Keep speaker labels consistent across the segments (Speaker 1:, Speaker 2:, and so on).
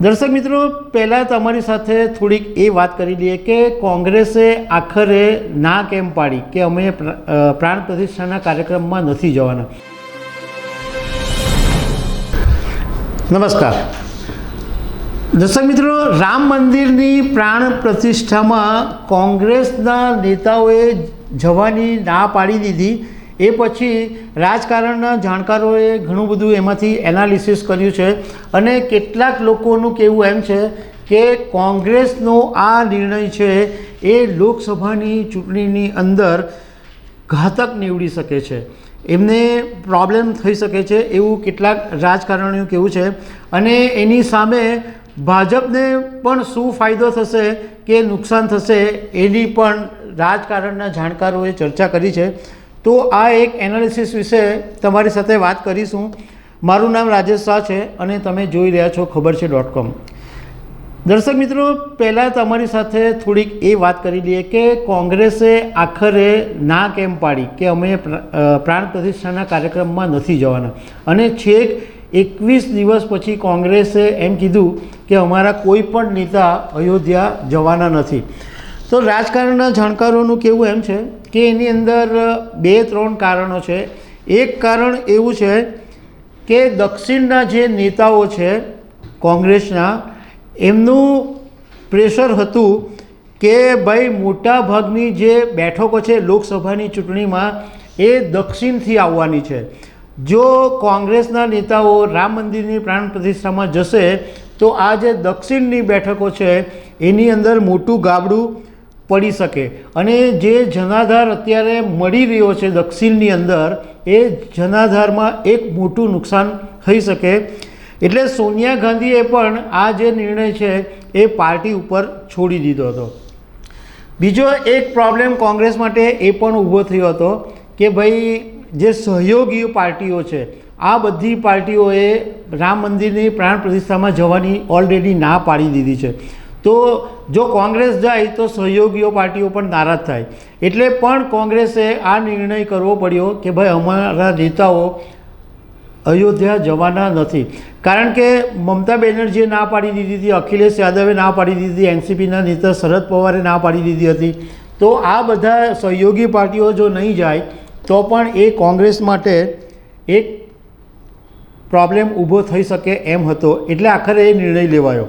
Speaker 1: દર્શક મિત્રો, પહેલાં તમારી સાથે થોડીક એ વાત કરી લઈએ કે કોંગ્રેસે આખરે ના કેમ પાડી કે અમે પ્ર- પ્રાણ પ્રતિષ્ઠાના કાર્યક્રમમાં નથી જવાના. નમસ્કાર. દર્શક મિત્રો, રામ મંદિરની પ્રાણ પ્રતિષ્ઠામાં કોંગ્રેસના નેતાઓએ જવાની ના પાડી દીધી. એ પછી રાજકારણના જાણકારોએ ઘણું બધું એમાંથી એનાલિસિસ કર્યું છે અને કેટલાક લોકોનું કહેવું એમ છે કે કોંગ્રેસનો આ નિર્ણય છે એ લોકસભાની ચૂંટણીની અંદર ઘાતક નીવડી શકે છે. એમને પ્રોબ્લેમ થઈ શકે છે એવું કેટલાક રાજકારણીઓ કહેવું છે અને એની સામે ભાજપને પણ શું ફાયદો થશે કે નુકસાન થશે એની પણ રાજકારણના જાણકારોએ ચર્ચા કરી છે. તો આ એક એનાલિસિસ વિશે તમારી સાથે વાત કરીશું. મારું નામ રાજેશ શાહ છે અને તમે જોઈ રહ્યા છો ખબર છે ડોટ કોમ. દર્શક મિત્રો, પહેલાં તમારી સાથે થોડીક એ વાત કરી લઈએ કે કોંગ્રેસે આખરે ના કેમ પાડી કે અમે પ્ર- પ્રાણ પ્રતિષ્ઠાના કાર્યક્રમમાં નથી જવાના. અને છેક એકવીસ દિવસ પછી કોંગ્રેસે એમ કીધું કે અમારા કોઈ પણ નેતા અયોધ્યા જવાના નથી. તો રાજકારણના જાણકારોનું કેવું એમ છે? કે એની અંદર બે ત્રણ કારણો છે. એક કારણ એવું છે કે દક્ષિણના જે નેતાઓ છે કોંગ્રેસના, એમનું પ્રેશર હતું કે ભાઈ મોટા ભાગની જે બેઠકો છે લોકસભાની ચૂંટણીમાં એ દક્ષિણથી આવવાની છે. જો કોંગ્રેસના નેતાઓ રામ મંદિરની પ્રાણ પ્રતિષ્ઠામાં જશે, તો આ જે દક્ષિણની બેઠકો છે એની અંદર મોટું ગાબડું પડી શકે. અને જે જનાધાર અત્યારે મળી રહ્યો છે દક્ષિણની અંદર, એ જનાધારમાં એક મોટું નુકસાન થઈ શકે. એટલે સોનિયા ગાંધીએ પણ આ જે નિર્ણય છે, એ પાર્ટી ઉપર છોડી દીધો હતો. બીજો એક પ્રોબ્લેમ કોંગ્રેસ માટે એ પણ ઊભો થયો હતો કે ભાઈ, જે સહયોગી પાર્ટીઓ છે, આ બધી પાર્ટીઓએ રામ મંદિરની પ્રાણ પ્રતિષ્ઠામાં જવાની ઓલરેડી ના પાડી દીધી છે. તો જો કોંગ્રેસ જાય તો સહયોગીઓ પાર્ટીઓ પણ નારાજ થાય. એટલે પણ કોંગ્રેસે આ નિર્ણય કરવો પડ્યો કે ભાઈ અમારા નેતાઓ અયોધ્યા જવાના નથી. કારણ કે મમતા બેનર્જીએ ના પાડી દીધી હતી, અખિલેશ યાદવે ના પાડી દીધી એનસીપીના નેતા શરદ પવારે ના પાડી દીધી હતી. તો આ બધા સહયોગી પાર્ટીઓ જો નહીં જાય, તો પણ એ કોંગ્રેસ માટે એક પ્રોબ્લેમ ઊભો થઈ શકે એમ હતો. એટલે આખરે એ નિર્ણય લેવાયો.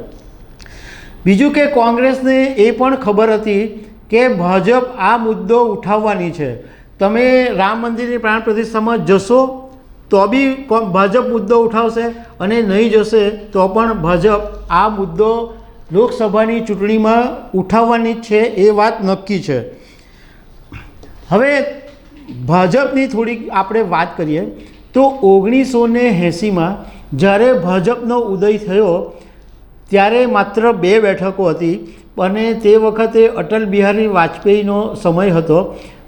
Speaker 1: બીજું કે કોંગ્રેસને એ પણ ખબર હતી કે ભાજપ આ મુદ્દો ઉઠાવવાની છે. તમે રામ મંદિરની પ્રાણ પ્રતિષ્ઠામાં જશો તો બી ભાજપ મુદ્દો ઉઠાવશે અને નહીં જશે તો પણ ભાજપ આ મુદ્દો લોકસભાની ચૂંટણીમાં ઉઠાવવાની છે એ વાત નક્કી છે. હવે ભાજપની થોડીક આપણે વાત કરીએ તો ઓગણીસો ને એંસીમાં જ્યારે ભાજપનો ઉદય થયો ત્યારે માત્ર બે બેઠકો હતી અને તે વખતે અટલ બિહારી વાજપેયીનો સમય હતો.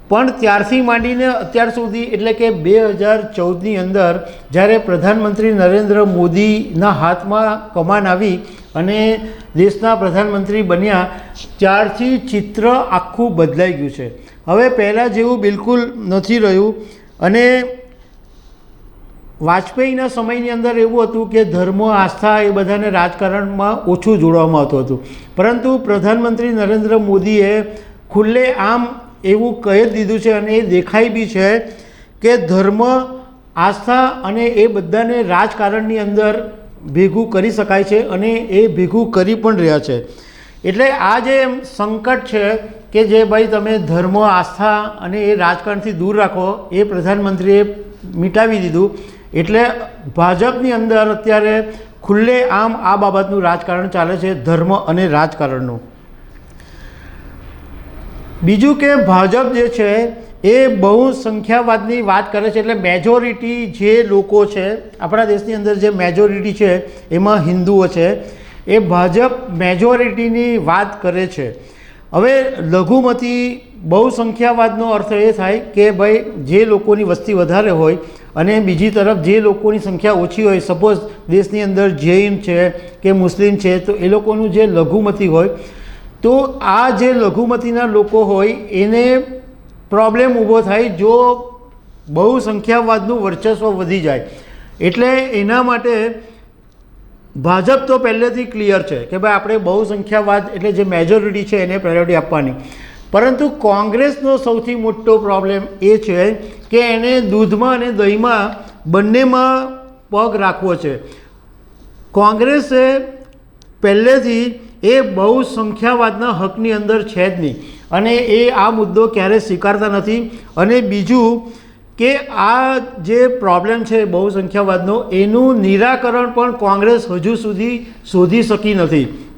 Speaker 1: પણ ત્યારથી માંડીને અત્યાર સુધી એટલે કે બે હજાર ચૌદની અંદર જ્યારે પ્રધાનમંત્રી નરેન્દ્ર મોદીના હાથમાં કમાન આવી અને દેશના પ્રધાનમંત્રી બન્યા, ત્યારથી ચિત્ર આખું બદલાઈ ગયું છે. હવે પહેલાં જેવું બિલકુલ નથી રહ્યું અને વાજપેયીના સમયની અંદર એવું હતું કે ધર્મ, આસ્થા એ બધાને રાજકારણમાં ઓછું જોડવામાં આવતું હતું. પરંતુ પ્રધાનમંત્રી નરેન્દ્ર મોદીએ ખુલ્લે આમ એવું કહી દીધું છે અને એ દેખાય બી છે કે ધર્મ, આસ્થા અને એ બધાને રાજકારણની અંદર ભેગું કરી શકાય છે અને એ ભેગું કરી પણ રહ્યા છે. એટલે આ જે સંકટ છે કે જે ભાઈ તમે ધર્મ, આસ્થા અને એ રાજકારણથી દૂર રાખો, એ પ્રધાનમંત્રીએ મિટાવી દીધું. એટલે ભાજપની અંદર અત્યારે ખુલ્લે આમ આ બાબતનું રાજકારણ ચાલે છે, ધર્મ અને રાજકારણનું. બીજું કે ભાજપ જે છે, એ બહુ સંખ્યાવાદની વાત કરે છે એટલે મેજોરિટી જે લોકો છે, આપણા દેશની અંદર જે મેજોરિટી છે, એમાં હિન્દુઓ છે, એ ભાજપ મેજોરિટીની વાત કરે છે. હવે લઘુમતી બહુ સંખ્યાવાદનો અર્થ એ થાય કે ભાઈ, જે લોકોની વસ્તી વધારે હોય અને બીજી તરફ જે લોકોની સંખ્યા ઓછી હોય સપોઝ દેશની અંદર જૈન છે કે મુસ્લિમ છે, તો એ લોકોનું જે લઘુમતી હોય, તો આ જે લઘુમતીના લોકો હોય, એને પ્રોબ્લેમ ઊભો થાય જો બહુ સંખ્યાવાદનું વર્ચસ્વ વધી જાય. એટલે એના માટે ભાજપ તો પહેલેથી ક્લિયર છે કે ભાઈ આપણે બહુ સંખ્યાવાદ એટલે જે મેજોરિટી છે એને પ્રાયોરિટી આપવાની. પરંતુ કોંગ્રેસનો સૌથી મોટો પ્રોબ્લેમ એ છે કે એને દૂધમાં અને દહીંમાં બંનેમાં પગ રાખવો છે. કોંગ્રેસે પહેલેથી એ બહુ સંખ્યાવાદના હકની અંદર છે જ નહીં. અને એ આ મુદ્દો ક્યારેય સ્વીકારતા નથી. અને બીજું કે આ જે પ્રોબ્લેમ છે બહુ સંખ્યાવાદનો એનું નિરાકરણ પણ કોંગ્રેસ હજુ સુધી શોધી શકી નથી.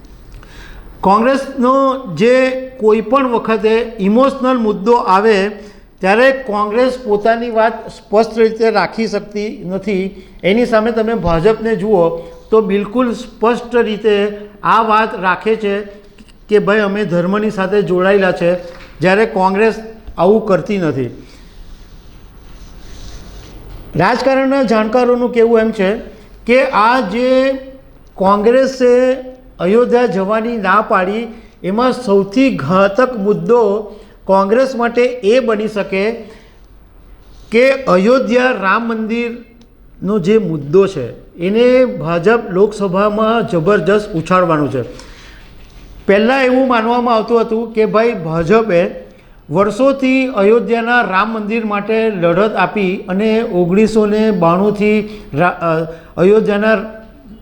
Speaker 1: કોંગ્રેસનો જે કોઈ પણ વખતે ઇમોશનલ મુદ્દો આવે, ત્યારે કોંગ્રેસ પોતાની વાત સ્પષ્ટ રીતે રાખી શકતી નથી. એની સામે તમે ભાજપને જુઓ, તો બિલકુલ સ્પષ્ટ રીતે આ વાત રાખે છે કે ભાઈ, અમે ધર્મની સાથે જોડાયેલા છે, જ્યારે કોંગ્રેસ આવું કરતી નથી. રાજકારણના જાણકારોનું કહેવું એમ છે કે આ જે કોંગ્રેસે અયોધ્યા જવાની ના પાડી, એમાં સૌથી ઘાતક મુદ્દો કોંગ્રેસ માટે એ બની શકે કે અયોધ્યા રામ મંદિરનો જે મુદ્દો છે, એને ભાજપ લોકસભામાં જબરજસ્ત ઉછાળવાનું છે. પહેલાં એવું માનવામાં આવતું હતું કે ભાઈ, ભાજપે વર્ષોથી અયોધ્યાના રામ મંદિર માટે લડત આપી અને ઓગણીસો ને બાણુંથી અયોધ્યાના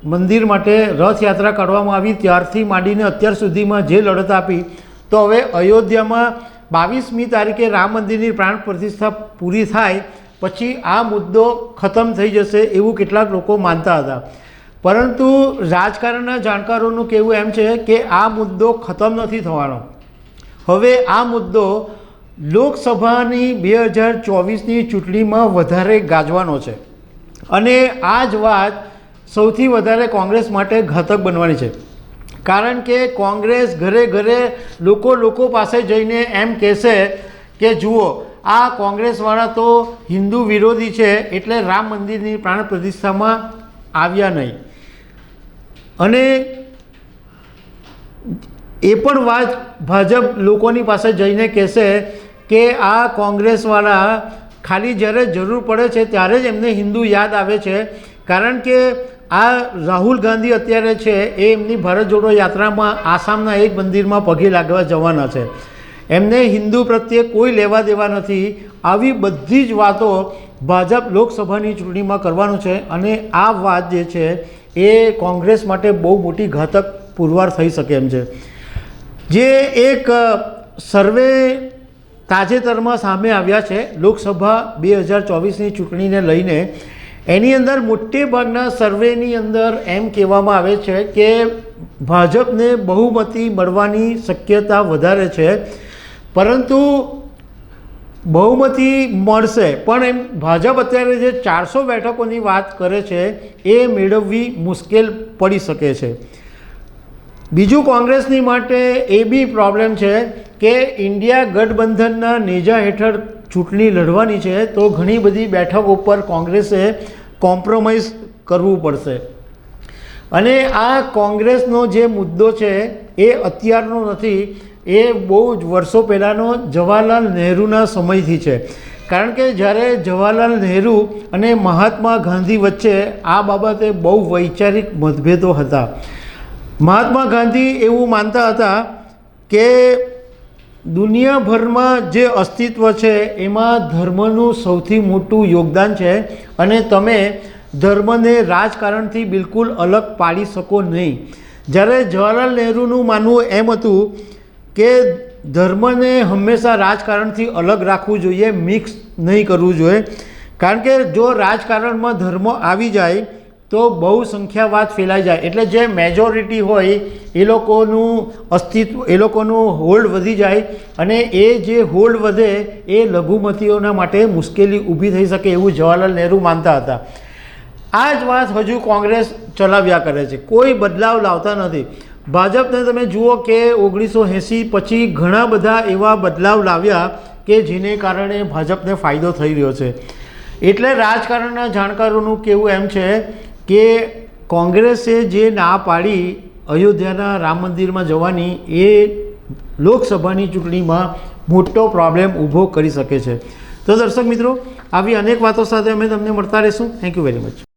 Speaker 1: મંદિર માટે રથયાત્રા કાઢવામાં આવી ત્યારથી માંડીને અત્યાર સુધીમાં જે લડત આપી, તો હવે અયોધ્યામાં બાવીસમી તારીખે રામ મંદિરની પ્રાણ પ્રતિષ્ઠા પૂરી થાય, પછી આ મુદ્દો ખતમ થઈ જશે એવું કેટલાક લોકો માનતા હતા. પરંતુ રાજકારણના જાણકારોનું કહેવું એમ છે કે આ મુદ્દો ખતમ નથી થવાનો. હવે આ મુદ્દો લોકસભાની બે હજાર ચોવીસની ચૂંટણીમાં વધારે ગાજવાનો છે. અને આ જ વાત સૌથી વધારે કોંગ્રેસ માટે ઘાતક બનવાની છે. કારણ કે કોંગ્રેસ ઘરે ઘરે લોકો લોકો પાસે જઈને એમ કહેશે કે જુઓ, આ કોંગ્રેસવાળા તો હિન્દુ વિરોધી છે એટલે રામ મંદિરની પ્રાણ પ્રતિષ્ઠામાં આવ્યા નહીં. અને એ પણ વાત ભાજપ લોકોની પાસે જઈને કહેશે કે આ કોંગ્રેસવાળા ખાલી જ્યારે જરૂર પડે છે ત્યારે જ એમને હિન્દુ યાદ આવે છે. કારણ કે આ રાહુલ ગાંધી અત્યારે છે, એ એમની ભારત જોડો યાત્રામાં આસામના એક મંદિરમાં પગે લાગવા જવાના છે. એમને હિન્દુ પ્રત્યે કોઈ લેવા દેવા નથી. આવી બધી જ વાતો ભાજપ લોકસભાની ચૂંટણીમાં કરવાનું છે અને આ વાત જે છે, એ કોંગ્રેસ માટે બહુ મોટી ઘાતક પુરવાર થઈ શકે એમ છે. જે એક સર્વે તાજેતરમાં સામે આવ્યા છે, લોકસભા બે હજાર ચોવીસની ચૂંટણીને લઈને એની અંદર મોટે ભાગના સર્વેની અંદર એમ કહેવામાં આવે છે કે ભાજપને બહુમતી મળવાની શક્યતા વધારે છે. પરંતુ બહુમતી મળશે, પણ એમ ભાજપ અત્યારે જે ચારસો બેઠકોની વાત કરે છે, એ મેળવવી મુશ્કેલ પડી શકે છે. બીજું કોંગ્રેસની માટે એ બી પ્રોબ્લેમ છે કે ઇન્ડિયા ગઠબંધનના નેજા હેઠળ ચૂંટણી લડવાની છે, તો ઘણી બધી બેઠકો ઉપર કોંગ્રેસે કોમ્પ્રોમાઇઝ કરવું પડશે. અને આ કોંગ્રેસનો જે મુદ્દો છે, એ અત્યારનો નથી, એ બહુ જ વર્ષો પહેલાંનો જવાહરલાલ નહેરુના સમયથી છે. કારણ કે જ્યારે જવાહરલાલ નહેરુ અને મહાત્મા ગાંધી વચ્ચે આ બાબતે બહુ વૈચારિક મતભેદો હતા. મહાત્મા ગાંધી એવું માનતા હતા કે દુનિયાભરમાં જે અસ્તિત્વ છે, એમાં ધર્મનું સૌથી મોટું યોગદાન છે અને તમે ધર્મને રાજકારણથી બિલકુલ અલગ પાડી શકો નહીં. જ્યારે જવાહરલાલ નહેરુનું માનવું એમ હતું કે ધર્મને હંમેશા રાજકારણથી અલગ રાખવું જોઈએ, મિક્સ નહીં કરવું જોઈએ. કારણ કે જો રાજકારણમાં ધર્મ આવી જાય તો બહુ સંખ્યાવાદ ફેલાઈ જાય. એટલે જે મેજોરિટી હોય, એ લોકોનું અસ્તિત્વ, એ લોકોનું હોલ્ડ વધી જાય અને એ જે હોલ્ડ વધે, એ લઘુમતીઓના માટે મુશ્કેલી ઊભી થઈ શકે એવું જવાહરલાલ નહેરુ માનતા હતા. આ જ વાત હજુ કોંગ્રેસ ચલાવ્યા કરે છે. કોઈ બદલાવ લાવતા નથી. ભાજપને તમે જુઓ કે ઓગણીસો એંસી પછી ઘણા બધા એવા બદલાવ લાવ્યા કે જેને કારણે ભાજપને ફાયદો થઈ રહ્યો છે. એટલે રાજકારણના જાણકારોનું કહેવું એમ છે કે કોંગ્રેસે જે ના પાડી અયોધ્યાના રામ મંદિરમાં જવાની એ લોકસભાની ચૂંટણીમાં મોટો પ્રોબ્લેમ ઊભો કરી શકે છે. તો દર્શક મિત્રો, આવી અનેક વાતો સાથે અમે તમને મળતા રહીશું. Thank you very much